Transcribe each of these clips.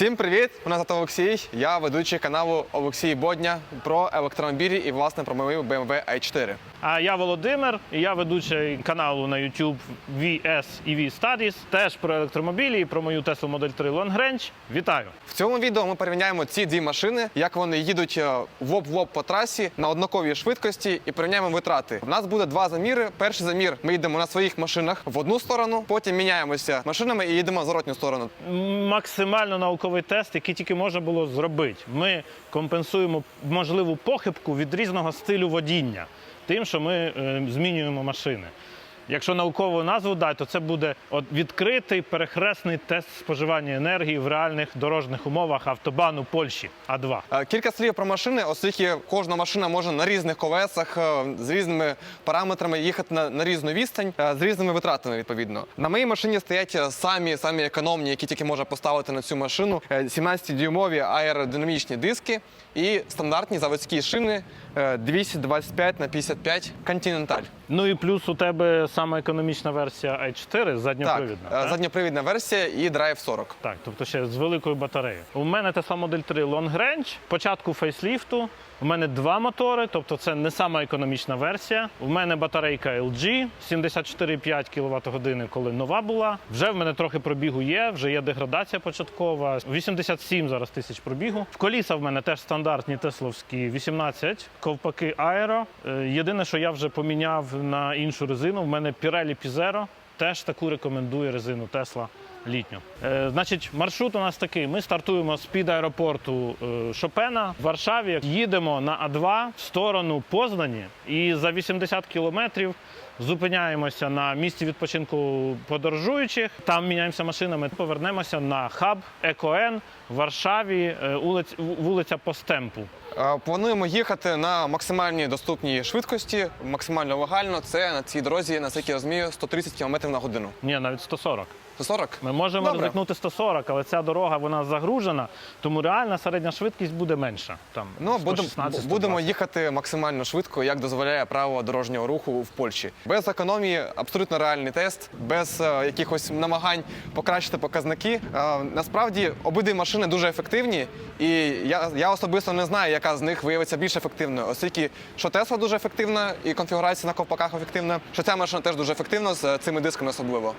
Всім привіт! Мене звати Олексій. Я ведучий каналу Олексій Бодня про електромобілі і власне про мою BMW i4. А я Володимир, і я ведучий каналу на YouTube VS EV Studies, теж про електромобілі і про мою Tesla Model 3 Long Range. Вітаю! В цьому відео ми порівняємо ці дві машини, як вони їдуть е, в лоб в лоб по трасі на однаковій швидкості і порівняємо витрати. У нас буде два заміри. Перший замір ми їдемо на своїх машинах в одну сторону, потім міняємося машинами і їдемо в зворотню сторону. Максимально науковий тест, який тільки можна було зробити. Ми компенсуємо можливу похибку від різного стилю водіння, тим, що ми е, змінюємо машини. Якщо наукову назву дати, то це буде відкритий перехресний тест споживання енергії в реальних дорожніх умовах автобану Польщі А2. Е, Кілька слів про машини, оскільки кожна машина може на різних колесах е, з різними параметрами їхати на, на різну відстань, з різними витратами відповідно. На моїй машині стоять самі самі економні, які тільки можна поставити на цю машину. 17-дюймові аеродинамічні диски і стандартні заводські шини 225 на 55 Continental. Ну і плюс у тебе саме економічна версія i4 Так, задньопривідна. е, так? задньопривідна версія і Drive 40. Так, тобто ще з великою батареєю. У мене Tesla Model 3 Long Range, початку фейсліфту. У мене два мотори, тобто це не сама економічна версія. У мене батарейка LG 74,5 кВт години, коли нова була. Вже в мене трохи пробігу є, вже є деградація початкова. 87 зараз тисяч пробігу. В коліса в мене теж стандартні тесловські 18, ковпаки. Е, Єдине, що я вже поміняв на іншу резину, в мене Pirelli Pizero. Теж таку рекомендує резину Tesla літню. Е, значить, маршрут у нас такий: ми стартуємо з під аеропорту е, Шопена в Варшаві. Їдемо на А2 в сторону Познані, і за 80 кілометрів зупиняємося на місці відпочинку подорожуючих. Там міняємося машинами. Повернемося на хаб ЕКОН в Варшаві, е, вулиця Постемпу. Е, Плануємо їхати на максимальній доступній швидкості, максимально легально. Це на цій дорозі, наскільки я розумію, 130 км на годину. Ні, навіть 140. 140? Ми можемо Добре. ризикнути 140, але ця дорога вона загружена, тому реальна середня швидкість буде менша. Там Ну, будемо, 116, будемо 120. їхати максимально швидко, як дозволяє право дорожнього руху в Польщі. Без економії абсолютно реальний тест, без е, якихось намагань покращити показники. Е, насправді обидві машини дуже ефективні, і я, я особисто не знаю, яка з них виявиться більш ефективною, оскільки що Тесла дуже ефективна і конфігурація на ковпаках ефективна, що ця машина теж дуже ефективна з е, цими дисками особливо.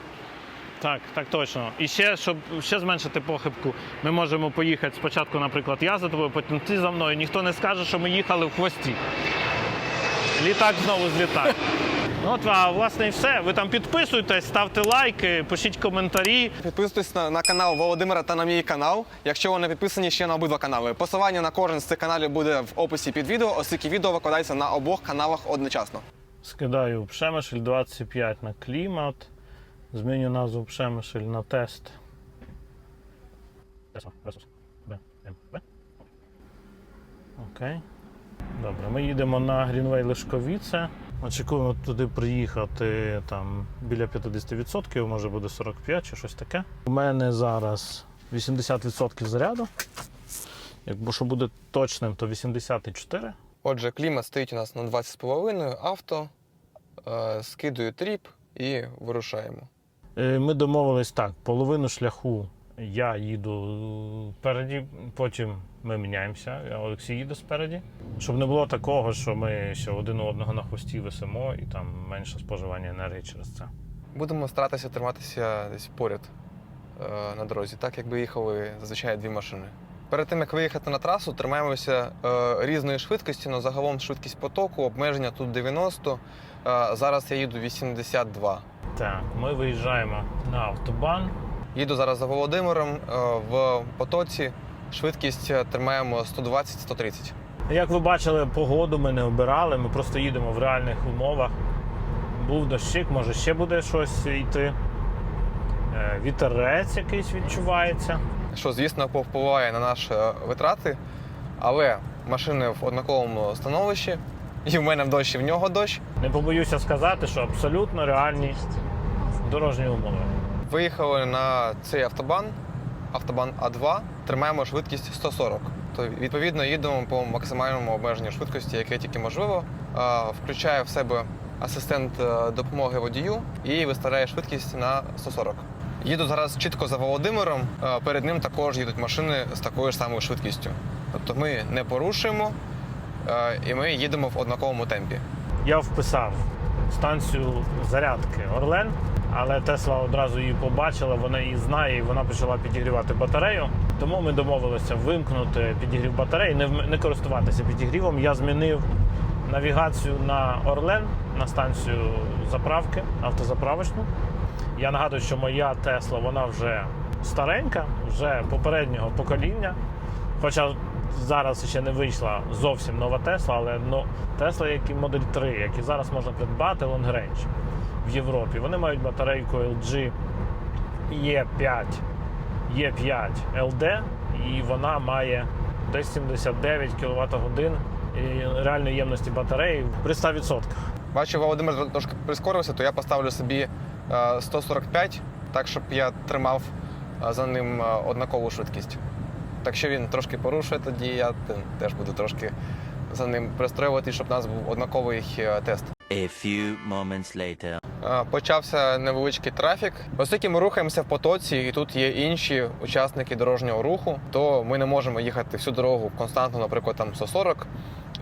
Так, так точно. І ще, щоб ще зменшити похибку, ми можемо поїхати спочатку, наприклад, я за тобою, потім ти за мною. Ніхто не скаже, що ми їхали в хвості. Літак знову злітає. Ну, от, а власне і все. Ви там підписуйтесь, ставте лайки, пишіть коментарі. Підписуйтесь на, на канал Володимира та на мій канал, якщо ви не підписані ще на обидва канали. Посилання на кожен з цих каналів буде в описі під відео, оскільки відео викладається на обох каналах одночасно. Скидаю Пшемишель 25 на клімат. Зміню назву Пшемишель на тест. Окей. Добре, ми їдемо на Грінвей Лешковіце. Очікуємо туди приїхати там біля 50%, може буде 45 чи щось таке. У мене зараз 80% заряду. Якщо що буде точним, то 84. Отже, клімат стоїть у нас на 20,5, авто, е, скидую тріп і вирушаємо. Е, Ми домовились так: половину шляху я їду впереді, потім ми міняємося. а Олексій їде спереді. Щоб не було такого, що ми ще один одного на хвості висимо і там менше споживання енергії через це. Будемо старатися триматися десь поряд е, на дорозі, так якби їхали зазвичай дві машини. Перед тим як виїхати на трасу, тримаємося е, різної швидкості, але загалом швидкість потоку, обмеження тут 90. Е, зараз я їду 82. Так, ми виїжджаємо на автобан. Їду зараз за Володимиром е, в потоці. Швидкість е, тримаємо 120-130. Як ви бачили, погоду ми не обирали, ми просто їдемо в реальних умовах. Був дощик, може ще буде щось йти. Вітерець якийсь відчувається. що, звісно, повпливає на наші витрати, але машини в однаковому становищі, і в мене в дощ, і в нього дощ. Не побоюся сказати, що абсолютно реальні дорожні умови. Виїхали на цей автобан, автобан А2, тримаємо швидкість 140. То відповідно їдемо по максимальному обмеженню швидкості, яке тільки можливо. Включає в себе асистент е, допомоги водію і виставляє швидкість на 140. Їду зараз чітко за Володимиром. Перед ним також їдуть машини з такою ж самою швидкістю. Тобто ми не порушуємо і ми їдемо в однаковому темпі. Я вписав станцію зарядки Орлен, але Тесла одразу її побачила, вона її знає і вона почала підігрівати батарею. Тому ми домовилися вимкнути підігрів батареї, не, не користуватися підігрівом. Я змінив навігацію на Орлен на станцію заправки, автозаправочну. Я нагадую, що моя Тесла вона вже старенька, вже попереднього покоління. Хоча зараз ще не вийшла зовсім нова Тесла, але ну, Тесла, як і Модель 3, які зараз можна придбати Long Range в Європі. Вони мають батарейку LG E5, E5 LD, і вона має десь 79 кВт реальної ємності батареї при 100%. Бачу, Володимир трошки прискорився, то я поставлю собі е, 145, так щоб я тримав е, за ним е, однакову швидкість. Так що він трошки порушує, тоді я теж буду трошки за ним пристроювати, щоб у нас був однаковий е, тест. A few moments later. Почався невеличкий трафік. Оскільки ми рухаємося в потоці, і тут є інші учасники дорожнього руху, то ми не можемо їхати всю дорогу константно, наприклад, там 140.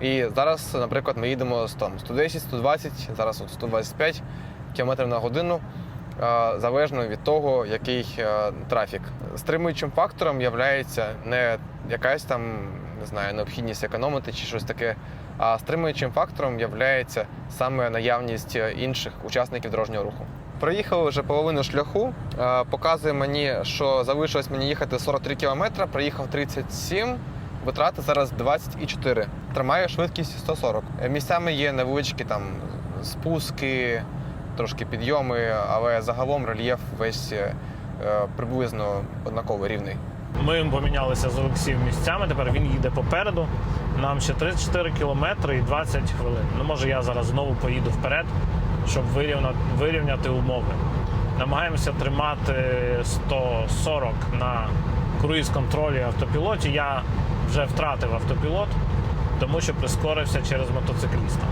І зараз, наприклад, ми їдемо з там 110, 120, зараз от 125 км на годину. Е, Залежно від того, який е, трафік. Стримуючим фактором є не якась там не знаю, необхідність економити чи щось таке, а стримуючим фактором є саме наявність е, інших учасників дорожнього руху. Проїхали вже половину шляху. Показує мені, що залишилось мені їхати 43 км, проїхав 37, витрати зараз 24. Тримаю швидкість 140. Е, Місцями є невеличкі там спуски, трошки підйоми, але загалом рельєф весь е, приблизно однаковий рівний. Ми помінялися з Олексієм місцями. Тепер він їде попереду. Нам ще 34 кілометри і 20 хвилин. Ну, може, я зараз знову поїду вперед, щоб вирівняти, вирівняти умови. Намагаємося тримати 140 на круїз-контролі автопілоті. Я вже втратив автопілот, тому що прискорився через мотоцикліста.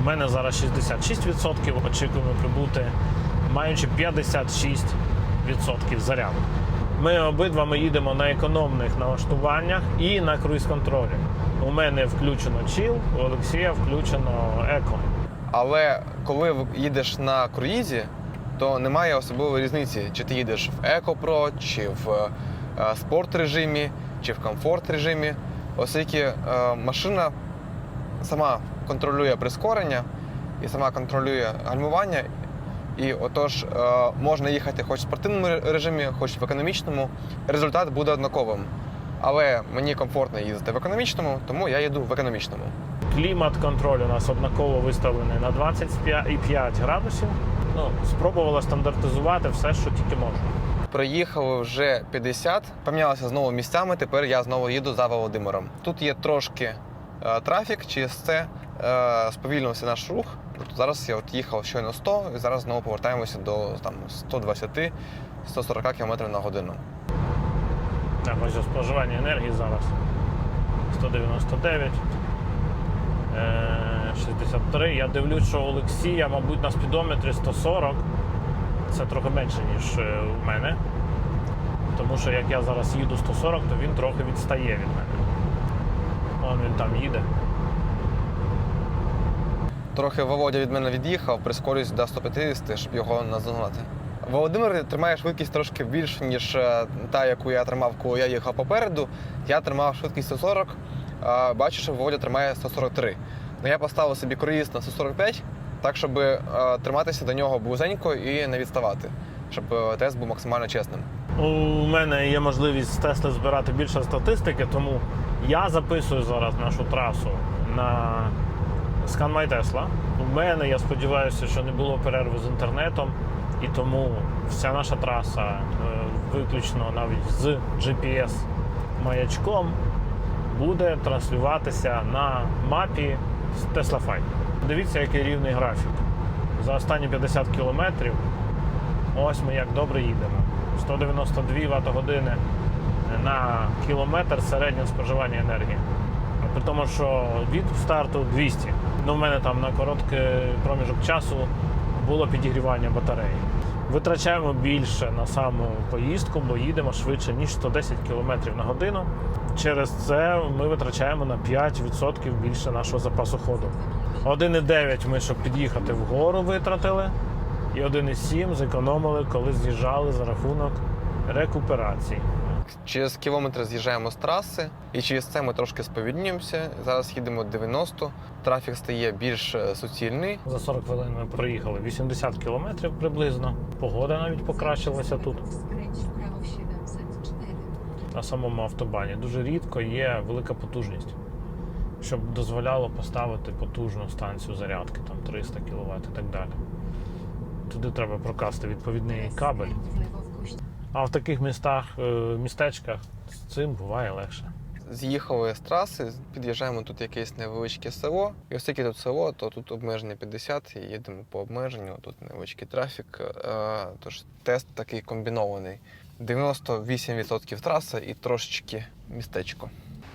У мене зараз 66%, очікуємо прибути, маючи 56% заряду. Ми обидва ми їдемо на економних налаштуваннях і на круїз-контролі. У мене включено чіл, у Олексія включено еко. Але коли їдеш на круїзі, то немає особливої різниці, чи ти їдеш в Еко-Про, чи в е, спорт режимі, чи в комфорт режимі, оскільки е, машина сама контролює прискорення і сама контролює гальмування. І отож е, можна їхати хоч в спортивному режимі, хоч в економічному. Результат буде однаковим. Але мені комфортно їздити в економічному, тому я їду в економічному. Клімат-контроль у нас однаково виставлений на 25 градусів. Ну, спробувала стандартизувати все, що тільки можна. Проїхали вже 50, помінялися знову місцями. Тепер я знову їду за Володимиром. Тут є трошки е, трафік, через це сповільнився наш рух. Тобто зараз я от їхав щойно 100, і зараз знову повертаємося до там 120-140 км на годину. Так, ось споживання енергії зараз 199, е, 63. Я дивлюсь, що Олексія, мабуть, на спідометрі 140. Це трохи менше, ніж е, у мене. Тому що як я зараз їду 140, то він трохи відстає від мене. Вон він там їде. Трохи Володя від мене від'їхав, прискорююсь до 150, щоб його наздогнати. Володимир тримає швидкість трошки більше, ніж е, та, яку я тримав, коли я їхав попереду. Я тримав швидкість 140, а бачу, що Володя тримає 143. Ну, я поставив собі круїз на 145, так, щоб е, триматися до нього близенько і не відставати, щоб е, тест був максимально чесним. У мене є можливість з Тесли збирати більше статистики, тому я записую зараз нашу трасу на Scan My Tesla. У мене, я сподіваюся, що не було перерви з інтернетом, і тому вся наша траса е, виключно навіть з GPS-маячком буде транслюватися на мапі з Tesla Fight. Дивіться, який рівний графік. За останні 50 кілометрів Ось ми як добре їдемо. 192 Вт години на кілометр середнє споживання енергії. При тому, що від старту 200. Ну, в мене там на короткий проміжок часу було підігрівання батареї. Витрачаємо більше на саму поїздку, бо їдемо швидше, ніж 110 км на годину. Через це ми витрачаємо на 5% більше нашого запасу ходу. 1,9 ми, щоб під'їхати вгору, витратили, і 1,7 зекономили, коли з'їжджали за рахунок рекуперації. Через кілометр з'їжджаємо з траси, і через це ми трошки сповільнюємося. Зараз їдемо 90, трафік стає більш е, суцільний. За 40 хвилин ми проїхали 80 кілометрів приблизно. Погода навіть покращилася тут. Сkręć w prawo 704. на самому автобані. Дуже рідко є велика потужність, щоб дозволяло поставити потужну станцію зарядки, там 300 кВт і так далі. Туди треба прокласти відповідний кабель. А в таких містах, е, містечках з цим буває легше. З'їхали з траси, під'їжджаємо тут якесь невеличке село. І оскільки тут село, то тут обмеження 50 і їдемо по обмеженню. Тут невеличкий трафік. Е, Тож тест такий комбінований. 98% траса і трошечки містечко.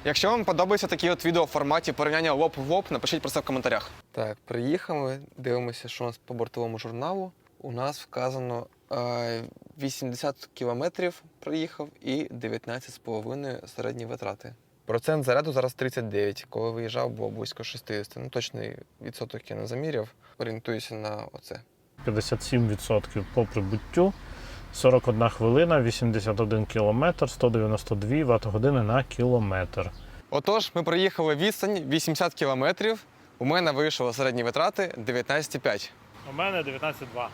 Якщо вам подобається такі от відео в форматі порівняння лоб в лоб, напишіть про це в коментарях. Так, приїхали, дивимося, що у нас по бортовому журналу. У нас вказано е, 80 кілометрів проїхав і 19,5 середні витрати. Процент заряду зараз 39. Коли виїжджав, було близько 60. Ну, точний відсоток я не заміряв. Орієнтуюся на оце. 57% по прибуттю, 41 хвилина, 81 кілометр, 192 Вт години на кілометр. Отож, ми проїхали відстань 80 кілометрів. У мене вийшло середні витрати 19,5. У мене 19,2.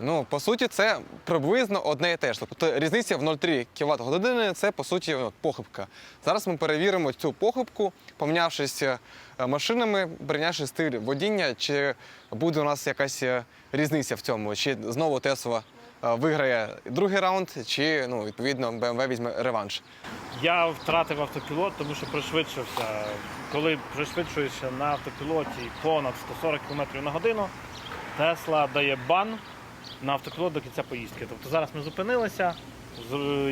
Ну, по суті, це приблизно одне і те ж. Тобто різниця в 0,3 кВт години це по суті похибка. Зараз ми перевіримо цю похибку, помінявшись е, машинами, прийнявши стиль водіння, чи буде у нас якась е, різниця в цьому, чи знову Тесла е, виграє другий раунд, чи ну, відповідно BMW візьме реванш. Я втратив автопілот, тому що пришвидшився. Коли пришвидшуєшся на автопілоті понад 140 км на годину, Тесла дає бан на автопілот до кінця поїздки. Тобто зараз ми зупинилися,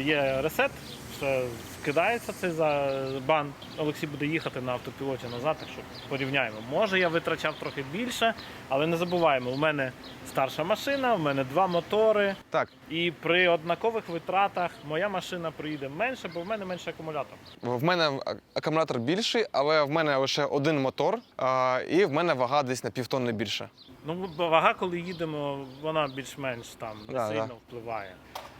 є ресет, все скидається цей за бан. Олексій буде їхати на автопілоті назад, так що порівняємо. Може, я витрачав трохи більше, але не забуваємо, у мене старша машина, у мене два мотори. Так, І при однакових витратах моя машина приїде менше, бо в мене менше акумулятор. в мене акумулятор більший, але в мене лише один мотор, а, і в мене вага десь на півтонни більше. Ну, вага, коли їдемо, вона більш-менш там не Да, сильно впливає.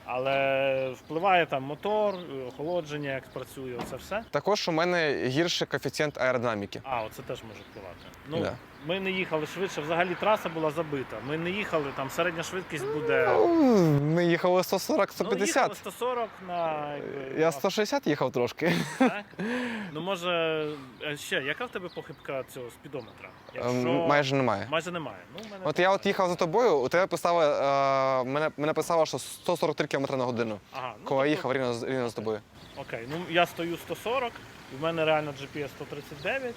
Але впливає там мотор, охолодження, як працює, це все. Також у мене гірший коефіцієнт аеродинаміки. А, оце теж може впливати. Ну, Да. Ми не їхали швидше. Взагалі траса була забита. Ми не їхали, там середня швидкість буде. Ну, Ми їхали Ну, 140-150. їхали 140 на. якби, Я на- 160 їхав трошки. Так? Ну, може, е, ще, яка в тебе похибка цього спідометра? Ем, Майже немає. Майже немає. Ну, в мене От я от їхав за тобою, у тебе писало, е, мене, мене писало, що 143 км на годину. Ага, ну, Коли я тобто- їхав рівно, з- рівно з тобою. Окей, ну я стою 140, і в мене реально GPS 139.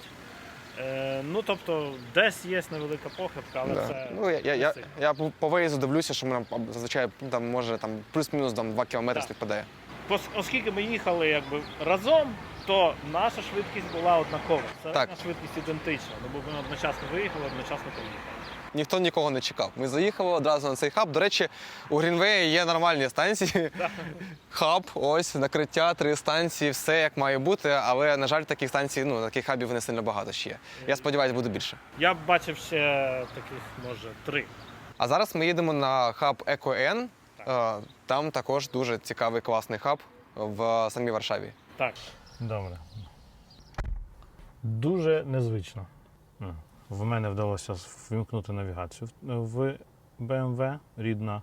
Е, ну, тобто, десь є невелика похибка, але Да. це. Ну, я, я, не я, сильно. я по по виїзду дивлюся, що мене зазвичай там може там плюс-мінус там 2 кілометри Так. співпадає. Пос- Оскільки ми їхали якби разом, то наша швидкість була однакова. Середня Так. швидкість ідентична, ну, бо ми одночасно виїхали, одночасно поїхали. Ніхто нікого не чекав. Ми заїхали одразу на цей хаб. До речі, у Грінвеї є нормальні станції. Хаб, ось накриття, три станції, все як має бути. Але на жаль, таких станцій, ну таких хабів не сильно багато ще. є. Я сподіваюся, буде більше. Я б бачив ще таких, може, три. А зараз ми їдемо на хаб. Так. Е, Там також дуже цікавий класний хаб в самій Варшаві. Так. Добре. Дуже незвично. В мене вдалося вимкнути навігацію в- BMW, рідна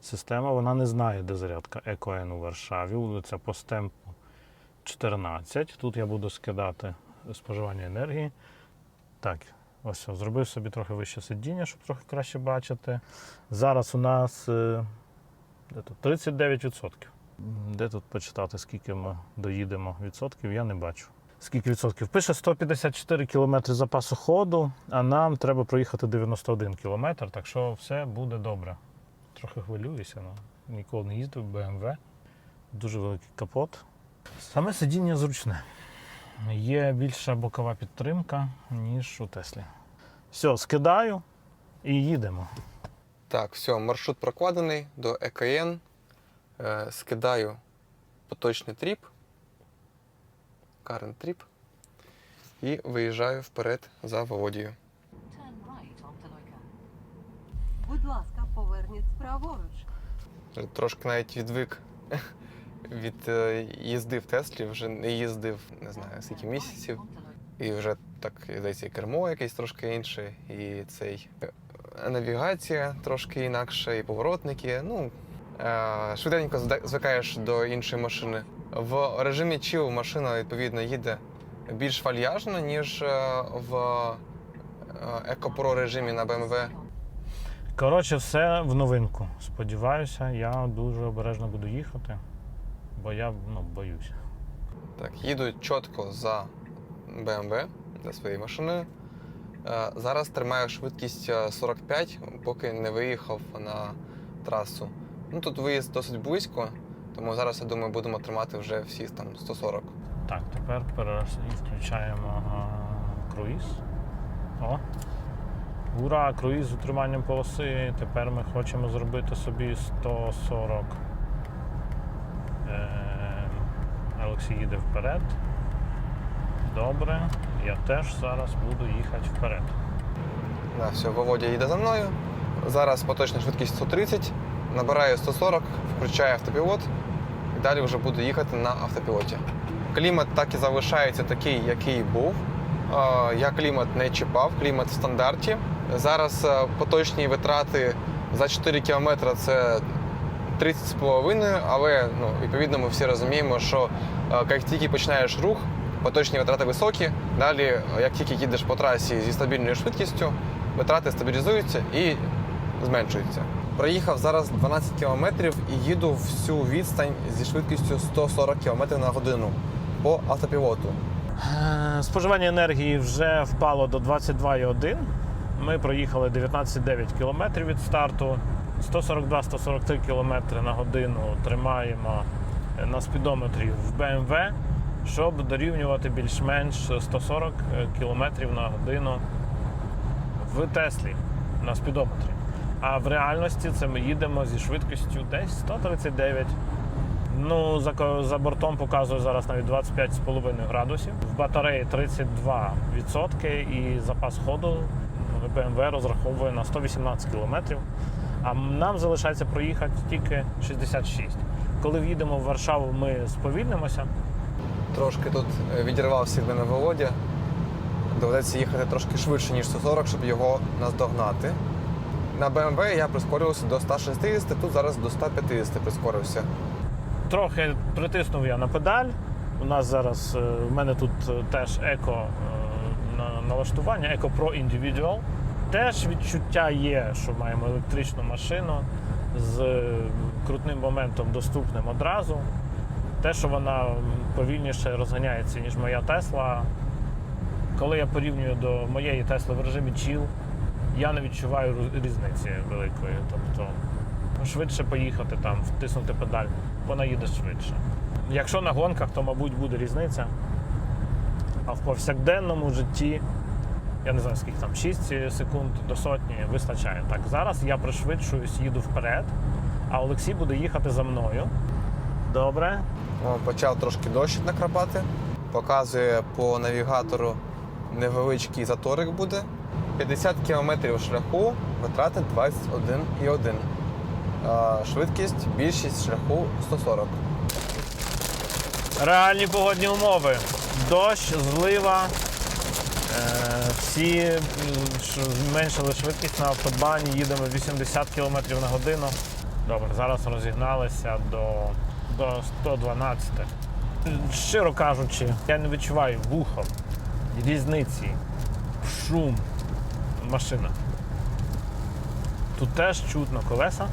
система. Вона не знає, де зарядка EcoN у Варшаві, вулиця Постемпу 14. Тут я буду скидати споживання енергії. Так, ось зробив собі трохи вище сидіння, щоб трохи краще бачити. Зараз у нас е, де тут? 39%. Де тут почитати, скільки ми доїдемо відсотків, я не бачу. Скільки відсотків? Пише 154 кілометри запасу ходу, а нам треба проїхати 91 кілометр, так що все буде добре. Трохи хвилююся, але ніколи не їздив в BMW. Дуже великий капот. Саме сидіння зручне. Є більша бокова підтримка, ніж у Теслі. Все, скидаю і їдемо. Так, все, маршрут прокладений до ЕКН. Е, скидаю поточний тріп. Current тріп. І виїжджаю вперед за Володією. Loika. Будь ласка, поверніть праворуч. Трошки навіть відвик від е, їзди в Теслі, вже не їздив, не знаю, скільки місяців. І вже так, здається, і кермо якесь трошки інше, і цей е, навігація трошки інакше, і поворотники. Ну, е, швиденько звикаєш до іншої машини. В режимі chill машина відповідно їде більш вальяжно, ніж е, в екопро режимі на BMW. Коротше, все в новинку. Сподіваюся, я дуже обережно буду їхати, бо я ну, боюся. Так, їду чітко за BMW, за своєю машиною. Е, Зараз тримаю швидкість е, 45, поки не виїхав на трасу. Ну тут виїзд досить близько, тому зараз я думаю, будемо тримати вже всі там 140. Так, тепер перераз... включаємо а, круїз. О. Ура! Круїз з утриманням полоси. Тепер ми хочемо зробити собі 140. Е, Олексій їде вперед. Добре. Я теж зараз буду їхати вперед. Да, все, Володя їде за мною. Зараз поточна швидкість 130, набираю 140, включаю автопілот і далі вже буду їхати на автопілоті. Клімат так і залишається такий, який був. Я клімат не чіпав, клімат в стандарті. Зараз е, поточні витрати за 4 кілометри це 30,5, але ну, відповідно ми всі розуміємо, що е, як тільки починаєш рух, поточні витрати високі. Далі, е, як тільки їдеш по трасі зі стабільною швидкістю, витрати стабілізуються і зменшуються. Проїхав зараз 12 кілометрів і їду всю відстань зі швидкістю 140 км на годину по автопілоту. Е, Споживання енергії вже впало до 22,1. Ми проїхали 19,9 км від старту. 142-143 км на годину тримаємо е, на спідометрі в BMW, щоб дорівнювати більш-менш 140 км на годину в Теслі на спідометрі. А в реальності це ми їдемо зі швидкістю десь 139 Ну, за, за бортом показує зараз навіть 25,5 градусів. В батареї 32% і запас ходу BMW розраховує на 118 кілометрів. А нам залишається проїхати тільки 66. Коли в'їдемо в Варшаву, ми сповільнимося. Трошки тут е, відірвався від мене Володя. Доведеться їхати трошки швидше, ніж 140, щоб його наздогнати. На BMW я прискорився до 160, тут зараз до 150 прискорився. Трохи притиснув я на педаль. У нас зараз е, в мене тут е, теж еко е, налаштування, Eco Pro Individual. Теж відчуття є, що маємо електричну машину з крутним моментом доступним одразу. Те, що вона повільніше розганяється, ніж моя Тесла. Коли я порівнюю до моєї Тесли в режимі chill, я не відчуваю різниці великої. Тобто швидше поїхати там, втиснути педаль, вона їде швидше. Якщо на гонках, то, мабуть, буде різниця. А в повсякденному житті, я не знаю, скільки там, 6 секунд до сотні вистачає. Так, зараз я пришвидшуюсь, їду вперед, а Олексій буде їхати за мною. Добре. Почав трошки дощ накрапати. Показує по навігатору невеличкий заторик буде. 50 км шляху витрати 21,1. Швидкість, більшість шляху 140. Реальні погодні умови. Дощ, злива. Е, всі зменшили швидкість на автобані, їдемо 80 км на годину. Добре, зараз розігналися до, до 112. Щиро кажучи, я не відчуваю вухом різниці, шум машина. Тут теж чутно колеса.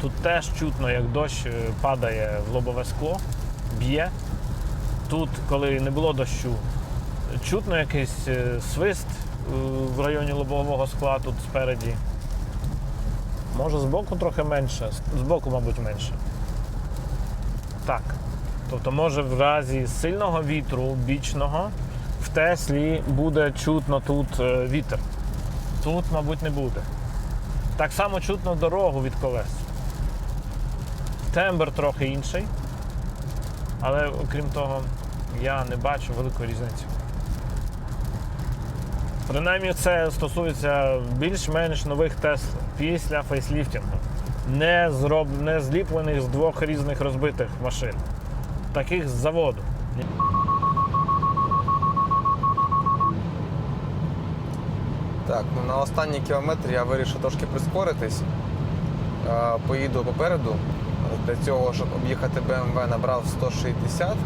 Тут теж чутно, як дощ е, падає в лобове скло, б'є. Тут, коли не було дощу, чутно якийсь е, свист е, в районі лобового скла тут спереді. Може збоку трохи менше, збоку, мабуть, менше. Так. Тобто, може в разі сильного вітру бічного Теслі буде чутно тут е, вітер. Тут, мабуть, не буде. Так само чутно дорогу від колес. Тембр трохи інший. Але окрім того, я не бачу великої різниці. Принаймні це стосується більш-менш нових Тесл після фейсліфтінгу. Не, зроб... не зліплених з двох різних розбитих машин. Таких з заводу. Так, ну на останній кілометр я вирішив трошки прискоритись. Е, Поїду попереду. Для цього, щоб об'їхати BMW, набрав 160.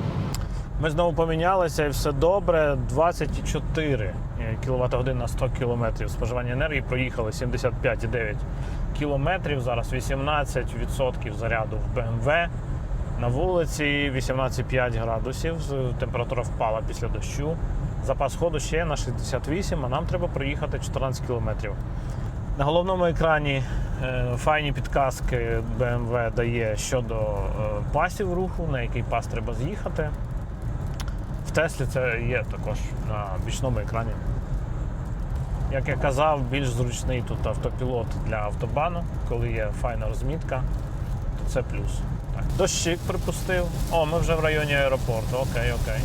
Ми знову помінялися і все добре. 24 кВт годин на 100 км споживання енергії. Проїхали 75,9 км. Зараз 18% заряду в BMW. На вулиці 18,5 градусів. Температура впала після дощу. Запас ходу ще на 68, а нам треба проїхати 14 кілометрів. На головному екрані е, файні підказки BMW дає щодо е, пасів руху, на який пас треба з'їхати. В Теслі це є також на бічному екрані. Як я казав, більш зручний тут автопілот для автобану, коли є файна розмітка, то це плюс. Так, дощик припустив. О, ми вже в районі аеропорту. Окей, окей.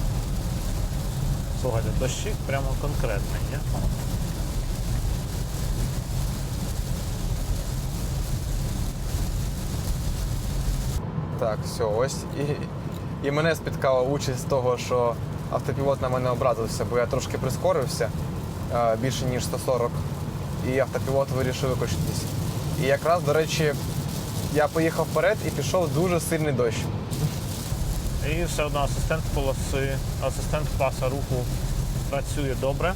Слухайте, дощик прямо конкретний, ні? Так, все, ось. І, і мене спіткала участь того, що автопілот на мене образився, бо я трошки прискорився е, більше ніж 140, і автопілот вирішив викочитись. І якраз, до речі, я поїхав вперед і пішов дуже сильний дощ. І все одно асистент полоси, асистент паса руху працює добре.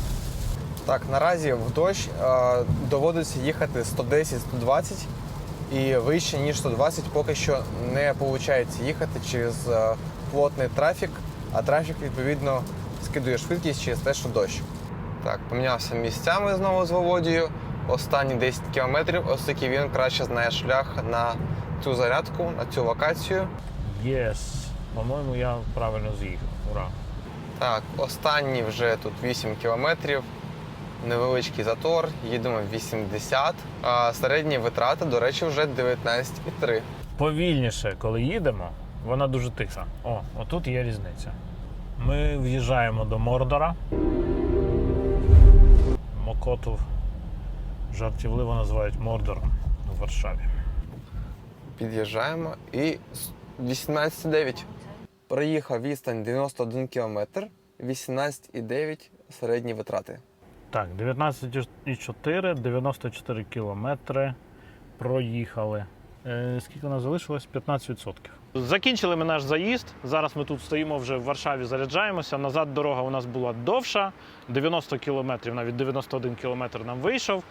Так, наразі в дощ е, доводиться їхати 110-120 і вище, ніж 120 поки що не виходить їхати через е, плотний трафік, а трафік відповідно скидує швидкість через те, що дощ. Так, помінявся місцями знову з Володією. Останні 10 кілометрів, оскільки він краще знає шлях на цю зарядку, на цю локацію. Єс. По-моєму, я правильно з'їхав. Ура. Так, останні вже тут 8 кілометрів. Невеличкий затор, їдемо 80. А середні витрати, до речі, вже 19,3. Повільніше, коли їдемо, вона дуже тиха. О, отут є різниця. Ми в'їжджаємо до Мордора. Мокоту жартівливо називають Мордором у Варшаві. Під'їжджаємо і с- 18,9. Проїхав відстань 91 кілометр, 18,9 середні витрати. Так, 19,4, 94 кілометри проїхали. Е, скільки у нас залишилось? 15%. Закінчили ми наш заїзд. Зараз ми тут стоїмо вже в Варшаві, заряджаємося. Назад дорога у нас була довша, 90 кілометрів, навіть 91 кілометр нам вийшов.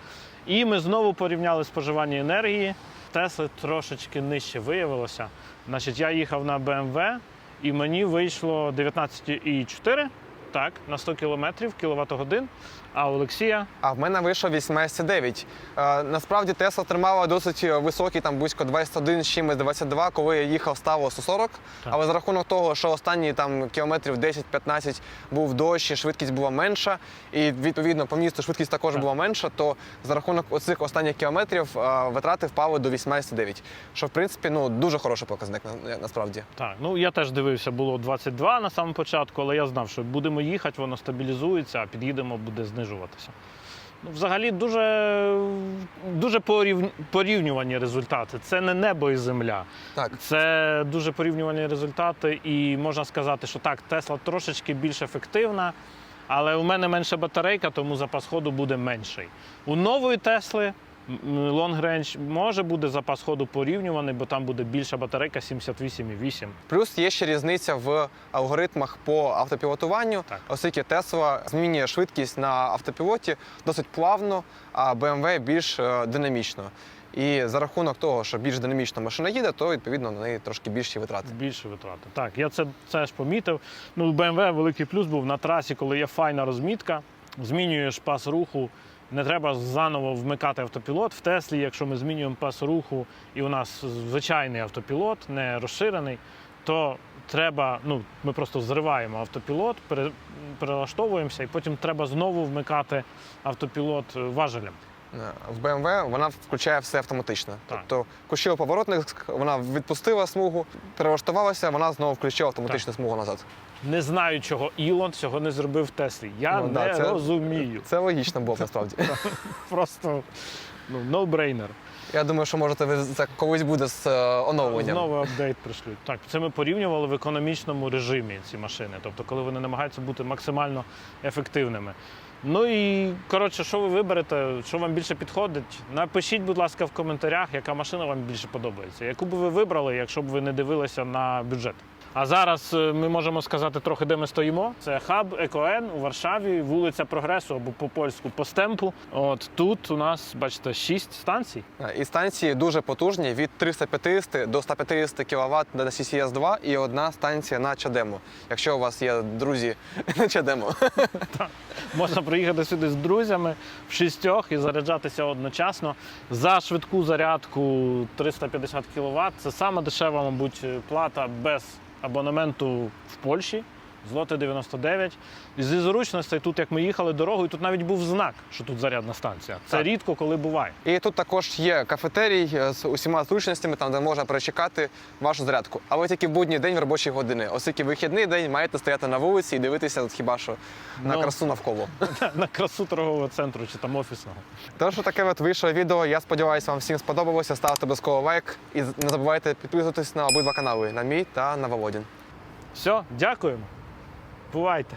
І ми знову порівняли споживання енергії. Тесли трошечки нижче виявилося. Значить, я їхав на BMW, і мені вийшло 19,4 так, на 100 кілометрів кіловат годин. А у Олексія А в мене вийшов 18,9. Е, насправді Тесла тримала досить високий, там близько 21 з чимось 22, коли я їхав стало 140. Так. Але за рахунок того, що останні там кілометрів 10-15 був дощ, і швидкість була менша, і відповідно по місту швидкість також Так. була менша, то за рахунок оцих останніх кілометрів е, витрати впали до 18,9. Що в принципі ну дуже хороший показник на- насправді. Так, ну я теж дивився, було 22 на самому початку, але я знав, що будемо їхати, воно стабілізується, а під'їдемо, буде знижуватися. Ну, взагалі дуже, дуже порівнювані результати. Це не небо і земля. Так. Це дуже порівнювані результати, і можна сказати, що так, Тесла трошечки більш ефективна, але у мене менша батарейка, тому запас ходу буде менший. У нової Тесли Long Range може буде запас ходу порівнюваний, бо там буде більша батарейка 78,8. Плюс є ще різниця в алгоритмах по автопілотуванню, Так. оскільки Tesla змінює швидкість на автопілоті досить плавно, а BMW більш е, динамічно. І за рахунок того, що більш динамічно машина їде, то відповідно на неї трошки більші витрати. Більше витрати. Так, я це, це ж помітив. Ну, BMW великий плюс був на трасі, коли є файна розмітка, змінюєш пас руху. Не треба заново вмикати автопілот. В Теслі, якщо ми змінюємо пас руху, і у нас звичайний автопілот, не розширений, то треба, ну, ми просто зриваємо автопілот, перелаштовуємося, і потім треба знову вмикати автопілот е, важелем. Е, В BMW вона включає все автоматично. Так. Тобто включила поворотник, вона відпустила смугу, перелаштувалася, вона знову включила автоматичну смугу назад. Не знаю, чого Ілон цього не зробив в Теслі. Я Ну, не да, це- розумію. Це логічно було насправді. Просто ну, no-brainer. Я думаю, що можете ви це колись буде з е, оновленням. Знову апдейт пришлють. Так, це ми порівнювали в економічному режимі ці машини, тобто, коли вони намагаються бути максимально ефективними. Ну і коротше, що ви виберете, що вам більше підходить? Напишіть, будь ласка, в коментарях, яка машина вам більше подобається. Яку б ви вибрали, якщо б ви не дивилися на бюджет. А зараз е, ми можемо сказати трохи, де ми стоїмо. Це хаб ЕКОН у Варшаві, вулиця Прогресу або по-польську Постемпу. От тут у нас, бачите, шість станцій. Е, І станції дуже потужні від 350 до 150 кВт на CCS 2 і одна станція на Чадему. Якщо у вас є друзі на Чадему. Можна приїхати сюди з друзями в шістьох і заряджатися одночасно. За швидку зарядку 350 кВт. Це саме дешева, мабуть, плата без абонементу в Польщі. Злоти 99. І зі зручностей тут, як ми їхали дорогою, тут навіть був знак, що тут зарядна станція. Це Так. рідко коли буває. І тут також є кафетерій е, з усіма зручностями, там де можна перечекати вашу зарядку. Але тільки в будній день в робочі години. Оскільки вихідний день маєте стояти на вулиці і дивитися от хіба що на Ну. красу навколо. На красу торгового центру чи там офісного. Тож таке от вийшло відео. Я сподіваюся, вам всім сподобалося. Ставте обов'язково лайк і не забувайте підписуватись на обидва канали на мій та на Володін. Все, дякуємо. Бувайте.